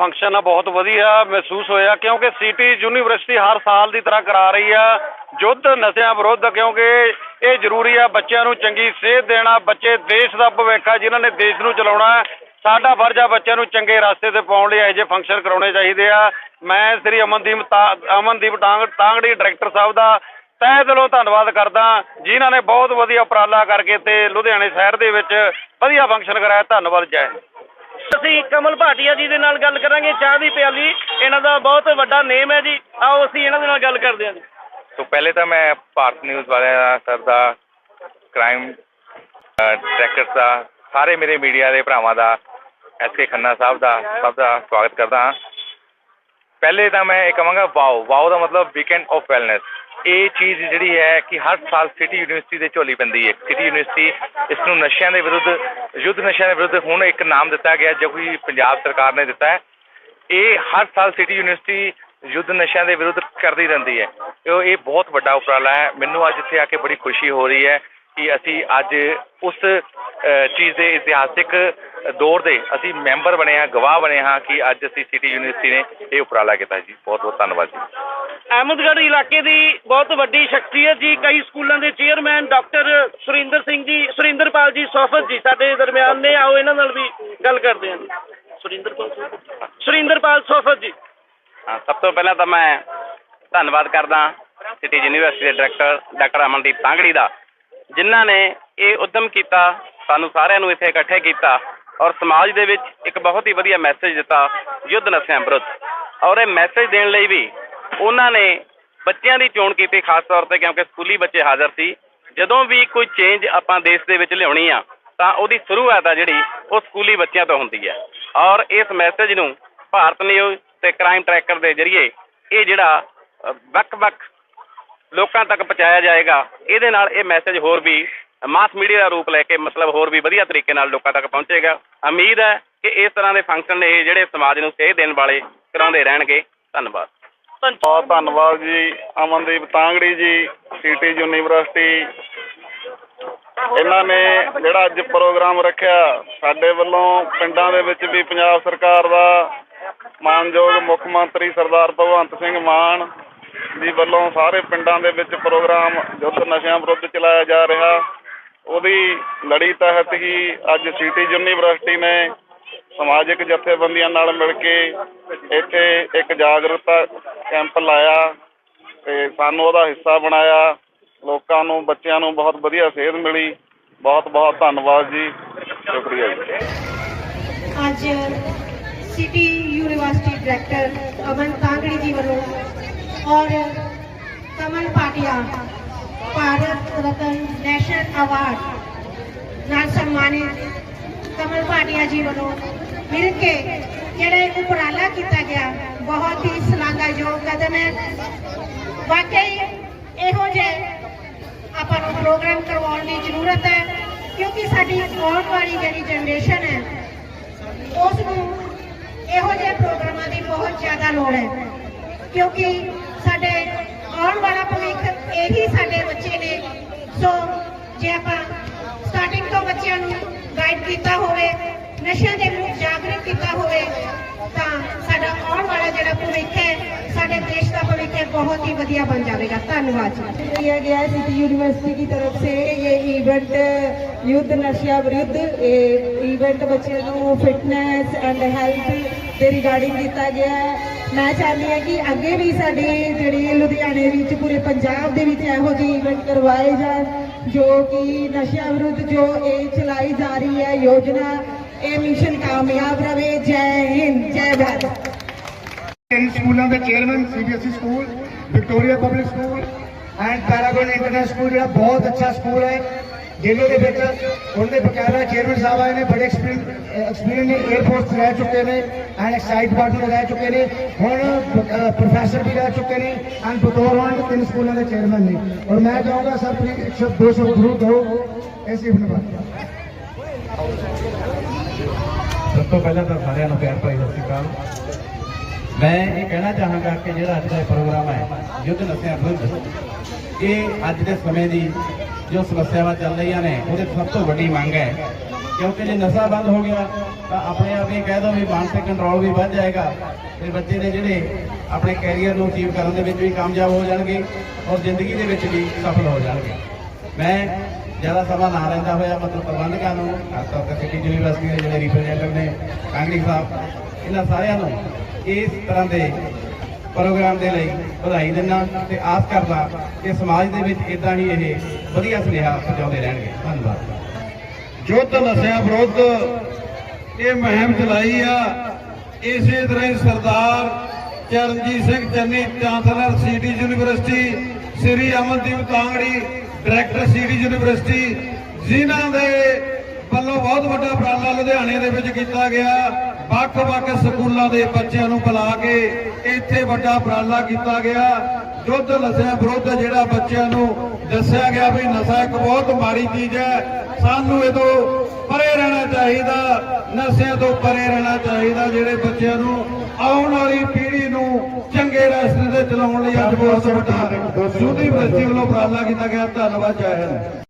Function ਆ, ਬਹੁਤ ਵਧੀਆ ਮਹਿਸੂਸ ਹੋਇਆ, ਕਿਉਂਕਿ ਸਿਟੀ ਯੂਨੀਵਰਸਿਟੀ ਹਰ ਸਾਲ ਦੀ ਤਰ੍ਹਾਂ ਕਰਾ ਰਹੀ ਆ। ਯੁੱਧ ਨਸ਼ਿਆਂ ਵਿਰੁੱਧ, ਕਿਉਂਕਿ ਇਹ ਜ਼ਰੂਰੀ ਆ, ਬੱਚਿਆਂ ਨੂੰ ਚੰਗੀ ਸਿਹਤ ਦੇਣਾ, ਬੱਚੇ ਦੇਸ਼ ਦਾ ਭਵਿੱਖ ਆ, ਜਿਨ੍ਹਾਂ ਨੇ ਦੇਸ਼ ਨੂੰ ਚਲਾਉਣਾ ਸਾਡਾ ਫਰਜ਼ ਆ, ਬੱਚਿਆਂ ਨੂੰ ਚੰਗੇ ਰਸਤੇ ਤੇ ਪਾਉਣ ਲਈ ਇਹੋ ਜਿਹੇ ਫੰਕਸ਼ਨ ਕਰਾਉਣੇ ਚਾਹੀਦੇ ਆ। ਮੈਂ ਸ੍ਰੀ ਅਮਨਦੀਪ ਤਾ- ਅਮਨਦੀਪ ਟਾਂਗ, ਟਾਂਗੜੀ ਡਾਇਰੈਕਟਰ ਸਾਹਿਬ ਦਾ ਤਹਿ ਦਿਲੋਂ ਧੰਨਵਾਦ ਕਰਦਾ ਜਿਨ੍ਹਾਂ ਨੇ ਬਹੁਤ ਵਧੀਆ ਉਪਰਾਲਾ ਕਰਕੇ ਤੇ ਲੁਧਿਆਣੇ ਸ਼ਹਿਰ ਦੇ ਵਿੱਚ ਵਧੀਆ ਫੰਕਸ਼ਨ ਕਰਾਇਆ। ਧੰਨਵਾਦ, ਜੈ ਅਸੀਂ ਕਮਲ ਭਾਟੀਆ ਜੀ ਦੇ ਨਾਲ ਗੱਲ ਕਰਾਂਗੇ, ਚਾਹ ਦੀ ਪਿਆਲੀ। ਇਹਨਾਂ ਦਾ ਬਹੁਤ ਵੱਡਾ ਨੇਮ ਹੈ ਜੀ। ਆਓ ਅਸੀਂ ਇਹਨਾਂ ਦੇ ਨਾਲ ਗੱਲ ਕਰਦੇ ਹਾਂ ਜੀ। ਸੋ ਪਹਿਲੇ ਤਾਂ ਮੈਂ ਭਾਰਤ ਨਿਊਜ਼ ਵਾਲਿਆਂ ਦਾ, ਸਰ ਦਾ ਕ੍ਰਾਈਮ ਟਰੈਕਰਸ ਦਾ, ਸਾਰੇ ਮੇਰੇ ਮੀਡੀਆ ਦੇ ਭਰਾਵਾਂ ਦਾ ਐਸ ਕੇ ਖੰਨਾ ਸਾਹਿਬ ਦਾ, ਸਭ ਦਾ ਸਵਾਗਤ ਕਰਦਾ ਹਾਂ। ਪਹਿਲੇ ਤਾਂ ਮੈਂ ਇਹ ਕਹਾਂਗਾ ਵਾਓ। ਵਾਓ ਦਾ ਮਤਲਬ ਵੀਕਐਂਡ ਆਫ ਵੈਲਨੈਸ ਇਹ ਚੀਜ਼ ਜਿਹੜੀ ਹੈ ਕਿ ਹਰ ਸਾਲ ਸਿਟੀ ਯੂਨੀਵਰਸਿਟੀ ਦੇ ਝੋਲੀ ਪੈਂਦੀ ਹੈ। ਸਿਟੀ ਯੂਨੀਵਰਸਿਟੀ ਇਸ ਨੂੰ ਨਸ਼ਿਆਂ ਦੇ ਵਿਰੁੱਧ, ਯੁੱਧ ਨਸ਼ਿਆਂ ਦੇ ਵਿਰੁੱਧ ਹੁਣ ਇੱਕ ਨਾਮ ਦਿੱਤਾ ਗਿਆ, ਜੋ ਕਿ ਪੰਜਾਬ ਸਰਕਾਰ ਨੇ ਦਿੱਤਾ ਹੈ। ਇਹ ਹਰ ਸਾਲ ਸਿਟੀ ਯੂਨੀਵਰਸਿਟੀ ਯੁੱਧ ਨਸ਼ਿਆਂ ਦੇ ਵਿਰੁੱਧ ਕਰਦੀ ਰਹਿੰਦੀ ਹੈ। ਇਹ ਬਹੁਤ ਵੱਡਾ ਉਪਰਾਲਾ ਹੈ। ਮੈਨੂੰ ਅੱਜ ਇੱਥੇ ਆ ਕੇ ਬੜੀ ਖੁਸ਼ੀ ਹੋ ਰਹੀ ਹੈ ਕਿ ਅਸੀਂ ਅੱਜ ਉਸ ਚੀਜ਼ ਦੇ ਇਤਿਹਾਸਿਕ ਦੌਰ ਦੇ ਅਸੀਂ ਮੈਂਬਰ ਬਣੇ ਹਾਂ, ਗਵਾਹ ਬਣੇ ਹਾਂ ਕਿ ਅੱਜ ਅਸੀਂ ਸਿਟੀ ਯੂਨੀਵਰਸਿਟੀ ਨੇ ਇਹ ਉਪਰਾਲਾ ਕੀਤਾ ਜੀ ਬਹੁਤ ਬਹੁਤ ਧੰਨਵਾਦ ਜੀ। ਅਹਿਮਦਗੜ੍ਹ ਇਲਾਕੇ ਦੀ ਬਹੁਤ ਵੱਡੀ ਸ਼ਖਸੀਅਤ ਜੀ। ਕਈ ਸਕੂਲਾਂ ਦੇ ਚੇਅਰਮੈਨ ਡਾਕਟਰ ਸੁਰਿੰਦਰ ਸਿੰਘ ਜੀ ਸੁਰਿੰਦਰਪਾਲ ਜੀ ਸੋਫਤ ਜੀ ਸਾਡੇ ਦਰਮਿਆਨ ਨੇ। ਆਓ ਇਹਨਾਂ ਨਾਲ ਵੀ ਗੱਲ ਕਰਦੇ ਹਾਂ ਸੁਰਿੰਦਰਪਾਲ। ਸੁਰਿੰਦਰਪਾਲ ਸੋਫਤ ਜੀ। ਹਾਂ, ਸਭ ਤੋਂ ਪਹਿਲਾਂ ਤਾਂ ਮੈਂ ਧੰਨਵਾਦ ਕਰਦਾ ਸਿਟੀ ਯੂਨੀਵਰਸਿਟੀ ਦੇ ਡਾਇਰੈਕਟਰ ਡਾਕਟਰ ਅਮਨਦੀਪ ਤਾਂਗੜੀ ਦਾ ਜਿਨ੍ਹਾਂ ਨੇ ਇਹ ਉਦਮ ਕੀਤਾ ਸਾਨੂੰ ਸਾਰਿਆਂ ਨੂੰ ਇੱਥੇ ਇਕੱਠੇ ਕੀਤਾ ਔਰ ਸਮਾਜ ਦੇ ਵਿੱਚ ਇੱਕ ਬਹੁਤ ਹੀ ਵਧੀਆ ਮੈਸੇਜ ਦਿੱਤਾ ਯੁੱਧ ਨਸ਼ਿਆਂ ਵਿਰੁੱਧ। ਔਰ ਇਹ ਮੈਸੇਜ ਦੇਣ ਲਈ ਵੀ ਉਹਨਾਂ ਨੇ ਬੱਚਿਆਂ ਦੀ ਚੋਣ ਕੀਤੀ ਖਾਸ ਤੌਰ ਤੇ ਕਿਉਂਕਿ ਸਕੂਲੀ ਬੱਚੇ ਹਾਜ਼ਰ ਸੀ। ਜਦੋਂ ਵੀ ਕੋਈ ਚੇਂਜ ਆਪਾਂ ਦੇਸ਼ ਦੇ ਵਿੱਚ ਲਿਆਉਣੀ ਆ, ਤਾਂ ਉਹਦੀ ਸ਼ੁਰੂਆਤ ਆ ਜਿਹੜੀ, ਉਹ ਸਕੂਲੀ ਬੱਚਿਆਂ ਤੋਂ ਹੁੰਦੀ ਹੈ ਔਰ ਇਸ ਮੈਸੇਜ ਨੂੰ ਭਾਰਤ ਨਿਊਜ਼ ਤੇ ਕ੍ਰਾਈਮ ਟਰੈਕਰ ਦੇ ਜ਼ਰੀਏ ਇਹ ਜਿਹੜਾ ਵੱਖ-ਵੱਖ ਲੋਕਾਂ ਤੱਕ ਪਹੁੰਚਾਇਆ ਜਾਏਗਾ, ਇਹਦੇ ਨਾਲ ਇਹ ਮੈਸੇਜ ਹੋਰ ਵੀ ਮਾਸ ਮੀਡੀਆ ਦਾ ਰੂਪ ਲੈ ਕੇ ਮਤਲਬ ਹੋਰ ਵੀ ਵਧੀਆ ਤਰੀਕੇ ਨਾਲ ਲੋਕਾਂ ਤੱਕ ਪਹੁੰਚੇਗਾ। ਉਮੀਦ ਹੈ ਕਿ ਇਸ ਤਰ੍ਹਾਂ ਦੇ ਫੰਕਸ਼ਨ ਇਹ ਜਿਹੜੇ ਸਮਾਜ ਨੂੰ ਸੇਧ ਦੇਣ ਵਾਲੇ ਕਰਾਉਂਦੇ ਰਹਿਣਗੇ। ਧੰਨਵਾਦ। ਬਹੁਤ ਧੰਨਵਾਦ ਜੀ, ਅਮਨਦੀਪ ਤਾਂਗੜੀ ਜੀ, ਸਿਟੀ ਯੂਨੀਵਰਸਿਟੀ। ਇਹਨਾਂ ਨੇ ਜਿਹੜਾ ਅੱਜ ਪ੍ਰੋਗਰਾਮ ਰੱਖਿਆ, ਸਾਡੇ ਵੱਲੋਂ ਪਿੰਡਾਂ ਦੇ ਵਿੱਚ ਵੀ ਪੰਜਾਬ ਸਰਕਾਰ ਦਾ ਮਾਨਯੋਗ ਮੁੱਖ ਮੰਤਰੀ ਸਰਦਾਰ ਭਗਵੰਤ ਸਿੰਘ ਮਾਨ ਜੀ ਵੱਲੋਂ ਸਾਰੇ ਪਿੰਡਾਂ ਦੇ ਵਿੱਚ ਪ੍ਰੋਗਰਾਮ ਯੁੱਧ ਨਸ਼ਿਆਂ ਵਿਰੁੱਧ ਚਲਾਇਆ ਜਾ ਰਿਹਾ। ਉਹਦੀ ਲੜੀ ਤਹਿਤ ਹੀ ਅੱਜ ਸਿਟੀ ਯੂਨੀਵਰਸਿਟੀ ਨੇ ਸਮਾਜਿਕ ਜਥੇਬੰਦੀਆਂ ਨਾਲ ਮਿਲ ਕੇ ਇੱਥੇ ਇੱਕ ਜਾਗਰੂਕਤਾ ਕੈਂਪ ਲਾਇਆ ਤੇ ਸਾਨੂੰ ਉਹਦਾ ਹਿੱਸਾ ਬਣਾਇਆ। ਲੋਕਾਂ ਨੂੰ, ਬੱਚਿਆਂ ਨੂੰ ਬਹੁਤ ਵਧੀਆ ਸੇਧ ਮਿਲੀ। ਬਹੁਤ ਬਹੁਤ ਧੰਨਵਾਦ ਜੀ। ਸ਼ੁਕਰੀਆ ਜੀ। ਅੱਜ city university director Aman Tangri ji ਵੱਲੋਂ ਔਰ ਕਮਲ ਪਾਟਿਆ, ਭਾਰਤ ਰਤਨ ਨੈਸ਼ਨਲ ਅਵਾਰਡ ਨਾਲ ਸਨਮਾਨਿਤ ਕਮਲ ਪਾਟਿਆ ਜੀ ਵੱਲੋਂ ਮਿਲ ਕੇ ਜਿਹੜਾ ਉਪਰਾਲਾ ਕੀਤਾ ਗਿਆ, ਬਹੁਤ ਹੀ ਸ਼ਲਾਘਾਯੋਗ ਕਦਮ ਹੈ। ਵਾਕਈ ਇਹੋ ਜਿਹੇ ਆਪਾਂ ਨੂੰ ਪ੍ਰੋਗਰਾਮ ਕਰਵਾਉਣ ਦੀ ਜ਼ਰੂਰਤ ਹੈ, ਕਿਉਂਕਿ ਸਾਡੀ ਆਉਣ ਵਾਲੀ ਜਿਹੜੀ ਜਨਰੇਸ਼ਨ ਹੈ ਉਸ ਨੂੰ ਇਹੋ ਜਿਹੇ ਪ੍ਰੋਗਰਾਮਾਂ ਦੀ ਬਹੁਤ ਜ਼ਿਆਦਾ ਲੋੜ ਹੈ। ਕਿਉਂਕਿ ਸਾਡੇ ਆਉਣ ਵਾਲਾ ਭਵਿੱਖ ਇਹੀ ਸਾਡੇ ਬੱਚੇ ਨੇ। ਸੋ ਜੇ ਆਪਾਂ ਸਟਾਰਟਿੰਗ ਤੋਂ ਬੱਚਿਆਂ ਨੂੰ ਗਾਈਡ ਕੀਤਾ ਹੋਵੇ ਨਸ਼ਿਆਂ ਦੇ ਵਿਰੁੱਧ ਜਾਗਰੂਕ ਕੀਤਾ ਹੋਵੇ ਤਾਂ ਸਾਡਾ ਆਉਣ ਵਾਲਾ ਜਿਹੜਾ ਭਵਿੱਖ ਹੈ ਸਾਡੇ ਦੇਸ਼ ਦਾ ਭਵਿੱਖ ਹੈ ਬਹੁਤ ਹੀ ਵਧੀਆ ਬਣ ਜਾਵੇਗਾ ਧੰਨਵਾਦ ਜੀ किया गया है सिटी यूनिवर्सिटी की तरफ से ये इवेंट युद्ध नशा विरुद्ध ये इवेंट ਬੱਚਿਆਂ ਨੂੰ ਫਿਟਨੈਸ ਐਂਡ ਹੈਲਥ ਦੇ ਰਿਗਾਰਡਿੰਗ ਕੀਤਾ ਗਿਆ ਹੈ। ਮੈਂ ਚਾਹੁੰਦੀ ਹਾਂ ਕਿ ਅੱਗੇ ਵੀ ਸਾਡੇ ਜਿਹੜੇ ਲੁਧਿਆਣੇ ਵਿੱਚ ਪੂਰੇ ਪੰਜਾਬ ਦੇ ਵਿੱਚ ਇਹੋ ਜਿਹੇ ਇਵੈਂਟ ਕਰਵਾਏ ਜਾਣ, ਜੋ ਕਿ ਨਸ਼ਿਆਂ ਵਿਰੁੱਧ ਜੋ ਇਹ ਚਲਾਈ ਜਾ ਰਹੀ ਹੈ ਯੋਜਨਾ, ਇਹ ਮਿਸ਼ਨ ਕਾਮਯਾਬ ਰਵੇ। ਜੈ ਹਿੰਦ, ਜੈ ਭਾਰਤ। ਸਕੂਲਾਂ ਦੇ chairman CBSE school Victoria public school and paragon international school ਜਿਹੜਾ ਬਹੁਤ ਅੱਛਾ ਸਕੂਲ ਹੈ। ਜਿਹਦੇ ਦੇ ਵਿੱਚ ਉਹਨਾਂ ਦੇ ਬਕਾਇਦਾ ਚੇਅਰਮੈਨ ਸਾਹਿਬ ਆਏ ਨੇ, ਬੜੇ ਐਕਸਪੀਰੀਅੰਸ ਨੇ 에ਅਰਫੋਰਸ ਰਹਿ ਚੁੱਕੇ ਨੇ ਐਂਡ ਐਕਸਾਈਡ ਡਿਪਾਰਟਮੈਂਟ ਰਹਿ ਚੁੱਕੇ ਨੇ। ਹੁਣ ਪ੍ਰੋਫੈਸਰ ਵੀ ਰਹਿ ਚੁੱਕੇ ਨੇ ਐਂਡ ਬਤੌਰ ਹੁਣ ਤਿੰਨ ਸਕੂਲਾਂ ਦੇ ਚੇਅਰਮੈਨ ਨੇ। ਔਰ ਮੈਂ ਚਾਹੂੰਗਾ ਸਭ ਪਲੀਜ਼ ਇੱਕ ਸ਼ਬਦ, ਦੋ ਸ਼ਬਦ ਜ਼ਰੂਰ ਕਹੋ। ਐਸੀ ਇਵੈਂਟ ਬਾਰੇ ਸਭ ਤੋਂ ਪਹਿਲਾਂ ਤਾਂ ਸਾਰਿਆਂ ਨੂੰ ਪਿਆਰ ਭਾਈ ਸਤਿ ਸ਼੍ਰੀ ਅਕਾਲ। ਮੈਂ ਇਹ ਕਹਿਣਾ ਚਾਹਾਂਗਾ ਕਿ ਜਿਹੜਾ ਅੱਜ ਦਾ ਇਹ ਪ੍ਰੋਗਰਾਮ ਹੈ, ਯੁੱਧ ਨਸ਼ਿਆਂ ਵਿਰੁੱਧ, ਇਹ ਅੱਜ ਦੇ ਸਮੇਂ ਦੀ ਜੋ ਸਮੱਸਿਆਵਾਂ ਚੱਲ ਰਹੀਆਂ ਨੇ, ਉਹਦੇ 'ਚ ਸਭ ਤੋਂ ਵੱਡੀ ਮੰਗ ਹੈ। ਕਿਉਂਕਿ ਜੇ ਨਸ਼ਾ ਬੰਦ ਹੋ ਗਿਆ, ਤਾਂ ਆਪਣੇ ਆਪ ਹੀ ਕਹਿ ਦੋ ਵੀ ਮਾਨਸਿਕ ਕੰਟਰੋਲ ਵੀ ਵੱਧ ਜਾਏਗਾ। ਤੇ ਬੱਚੇ ਦੇ ਜਿਹੜੇ ਆਪਣੇ ਕੈਰੀਅਰ ਨੂੰ ਅਚੀਵ ਕਰਨ ਦੇ ਵਿੱਚ ਵੀ ਕਾਮਯਾਬ ਹੋ ਜਾਣਗੇ ਔਰ ਜ਼ਿੰਦਗੀ ਦੇ ਵਿੱਚ ਵੀ ਸਫਲ ਹੋ ਜਾਣਗੇ। ਮੈਂ ਜ਼ਿਆਦਾ ਸਮਾਂ ਨਾ ਰਹਿੰਦਾ ਹੋਇਆ, ਮਤਲਬ ਪ੍ਰਬੰਧਕਾਂ ਨੂੰ, ਖਾਸ ਤੌਰ ਤੇ ਸਿਟੀ ਯੂਨੀਵਰਸਿਟੀ ਦੇ ਜਿਹੜੇ ਰਿਪਰੈਜ਼ੈਂਟੇਟਿਵ ਨੇ ਕਾਂਗਰਸ ਸਾਹਿਬ, ਇਹਨਾਂ ਸਾਰਿਆਂ ਨੂੰ ਇਸ ਤਰ੍ਹਾਂ ਦੇ ਪ੍ਰੋਗਰਾਮ ਦੇ ਲਈ ਵਧਾਈ ਦਿੰਦਾ ਤੇ ਆਸ ਕਰਦਾ ਕਿ ਸਮਾਜ ਦੇ ਵਿੱਚ ਇਦਾਂ ਹੀ ਇਹ ਵਧੀਆ ਸੁਨੇਹਾ ਪਹੁੰਚਾਉਂਦੇ ਰਹਿਣਗੇ। ਧੰਨਵਾਦ। ਯੁੱਧ ਨਸ਼ਿਆਂ ਵਿਰੁੱਧ, ਇਹ ਮੁਹਿੰਮ ਚਲਾਈ ਆ। ਇਸੇ ਤਰ੍ਹਾਂ ਹੀ Sardar Charanjit Singh Channi, chancellor city university, Shri Amandeep Tangri director city university, ਜਿਨ੍ਹਾਂ ਦੇ ਵੱਲੋਂ ਬਹੁਤ ਵੱਡਾ ਉਪਰਾਲਾ ਲੁਧਿਆਣੇ ਦੇ ਵਿੱਚ ਕੀਤਾ ਗਿਆ। ਵੱਖ-ਵੱਖ ਸਕੂਲਾਂ ਦੇ ਬੱਚਿਆਂ ਨੂੰ ਬੁਲਾ ਕੇ ਇੱਥੇ ਵੱਡਾ ਉਪਰਾਲਾ ਕੀਤਾ ਗਿਆ। ਯੁੱਧ ਨਸ਼ਿਆਂ ਵਿਰੁੱਧ ਜਿਹੜਾ ਬੱਚਿਆਂ ਨੂੰ ਦੱਸਿਆ ਗਿਆ ਵੀ ਨਸ਼ਾ ਇੱਕ ਬਹੁਤ ਮਾੜੀ ਚੀਜ਼ ਹੈ। ਸਾਨੂੰ ਇਹ ਤੋਂ ਪਰੇ ਰਹਿਣਾ ਚਾਹੀਦਾ ਨਸ਼ਿਆਂ ਤੋਂ ਪਰੇ ਰਹਿਣਾ ਚਾਹੀਦਾ ਜਿਹੜੇ ਬੱਚਿਆਂ ਨੂੰ ਆਉਣ ਵਾਲੀ ਪੀੜ੍ਹੀ ਨੂੰ ਚੰਗੇ ਰਸਤੇ ਤੇ ਚਲਾਉਣ ਲਈ ਅੱਜ ਬਹੁਤ ਵੱਡਾ ਯੂਨੀਵਰਸਿਟੀ ਵੱਲੋਂ ਉਪਰਾਲਾ ਕੀਤਾ ਗਿਆ। ਧੰਨਵਾਦ ਹਿੰਦ।